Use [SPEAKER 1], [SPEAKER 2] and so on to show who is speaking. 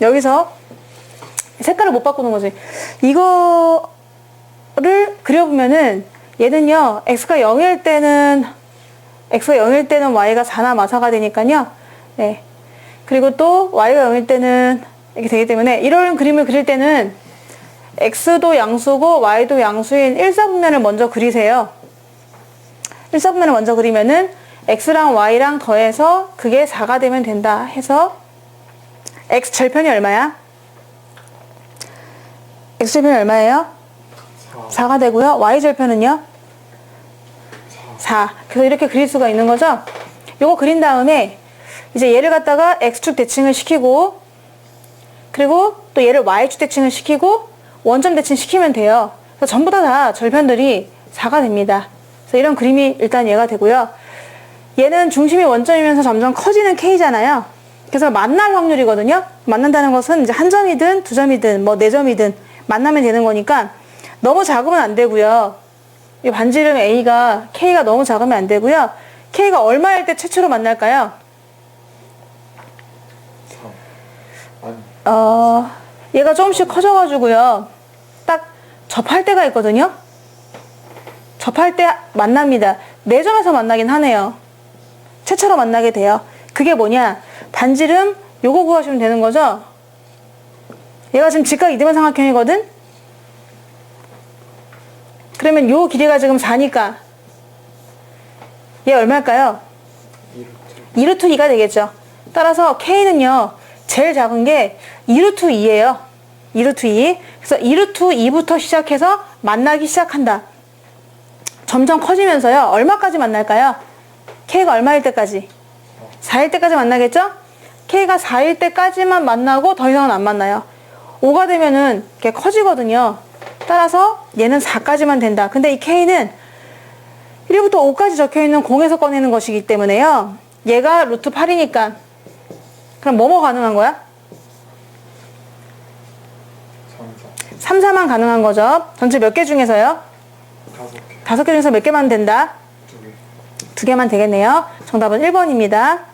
[SPEAKER 1] 여기서 색깔을 못 바꾸는 거지. 이거를 그려보면은 얘는요, x가 0일 때는, x가 0일 때는 y가 4나 마사가 되니까요. 네. 그리고 또 y가 0일 때는 이렇게 되기 때문에 이런 그림을 그릴 때는 x도 양수고 y도 양수인 1사분면을 먼저 그리세요. 1사분면을 먼저 그리면은 x랑 y랑 더해서 그게 4가 되면 된다 해서 x 절편이 얼마야? x 절편이 얼마예요?
[SPEAKER 2] 4,
[SPEAKER 1] 4가 되고요. y 절편은요? 4. 그래서 이렇게 그릴 수가 있는 거죠. 요거 그린 다음에 이제 얘를 갖다가 x축 대칭을 시키고 그리고 또 얘를 y축 대칭을 시키고 원점 대칭 시키면 돼요. 그래서 전부 다, 다 절편들이 4가 됩니다. 그래서 이런 그림이 일단 얘가 되고요. 얘는 중심이 원점이면서 점점 커지는 k잖아요. 그래서 만날 확률이거든요. 만난다는 것은 이제 한 점이든 두 점이든 뭐 네 점이든 만나면 되는 거니까 너무 작으면 안 되고요. 이 반지름 A가 K가 너무 작으면 안 되고요. K가 얼마일 때 최초로 만날까요?
[SPEAKER 2] 3. 아니,
[SPEAKER 1] 어, 얘가 조금씩 커져가지고요. 딱 접할 때가 있거든요. 접할 때 만납니다. 네 점에서 만나긴 하네요. 최초로 만나게 돼요. 그게 뭐냐? 반지름 요거 구하시면 되는 거죠? 얘가 지금 직각 이등변 삼각형이거든? 그러면 요 길이가 지금 4니까 얘 얼마일까요?
[SPEAKER 2] 2루트.
[SPEAKER 1] 2루트 2가 되겠죠. 따라서 K는요, 제일 작은 게 2루트 2예요. 2루트 2. 그래서 2루트 2부터 시작해서 만나기 시작한다. 점점 커지면서요, 얼마까지 만날까요? K가 얼마일 때까지? 4일 때까지 만나겠죠? K가 4일 때까지만 만나고 더 이상은 안 만나요. 5가 되면은 이렇게 커지거든요. 따라서 얘는 4까지만 된다. 근데 이 K는 1부터 5까지 적혀 있는 공에서 꺼내는 것이기 때문에요. 얘가 루트 8이니까. 그럼 뭐뭐 가능한 거야?
[SPEAKER 2] 3, 4.
[SPEAKER 1] 3, 4만 가능한 거죠. 전체 몇 개 중에서요?
[SPEAKER 2] 5개.
[SPEAKER 1] 다섯 개 중에서 몇 개만 된다?
[SPEAKER 2] 2개.
[SPEAKER 1] 두 개만 되겠네요. 정답은 1번입니다.